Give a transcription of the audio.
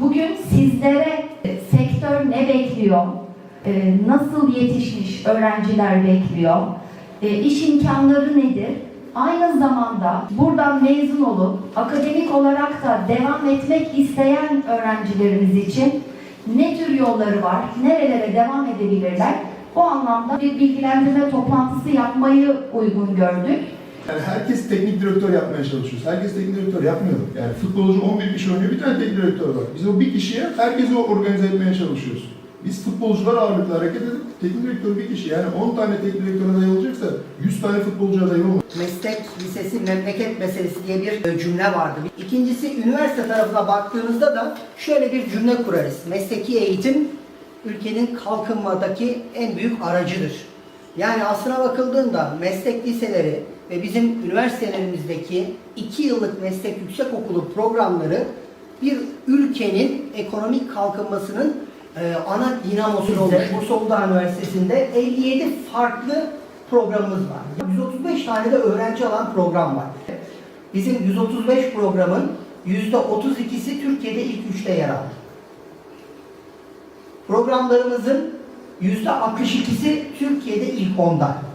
Bugün sizlere e, sektör ne bekliyor? E, Nasıl yetişmiş öğrenciler bekliyor? E, İş imkanları nedir? Aynı zamanda buradan mezun olup akademik olarak da devam etmek isteyen öğrencilerimiz için ne tür yolları var? Nerelere devam edebilirler? Bu anlamda bir bilgilendirme toplantısı yapmayı uygun gördük. Yani herkes teknik direktör yapmaya çalışıyor. Herkes teknik direktör yapmıyor. Yani futbolcu 11 kişi oynuyor, bir tane teknik direktör var. Biz o bir kişiye herkesi organize etmeye çalışıyoruz. Biz futbolcular ağırlıklı hareket edip teknik direktör bir kişi. Yani 10 tane teknik direktör adayı olacaksa 100 tane futbolcu adayı olmaz. meslek lisesi memleket meselesi diye bir e, cümle vardı. İkincisi üniversite tarafına baktığımızda da şöyle bir cümle kurarız. Mesleki eğitim ülkenin kalkınmadaki en büyük aracıdır. Yani aslına bakıldığında meslek liseleri ve bizim üniversitelerimizdeki iki yıllık meslek yüksekokulu programları bir ülkenin ekonomik kalkınmasının e, ana dinamosu olmuş. Bursa Uludağ Üniversitesi'nde 57 farklı programımız var. 135 tane de öğrenci alan program var. Bizim 135 programın %32'si Türkiye'de ilk üçte yer aldı. Programlarımızın %62'si Türkiye'de ilk onda.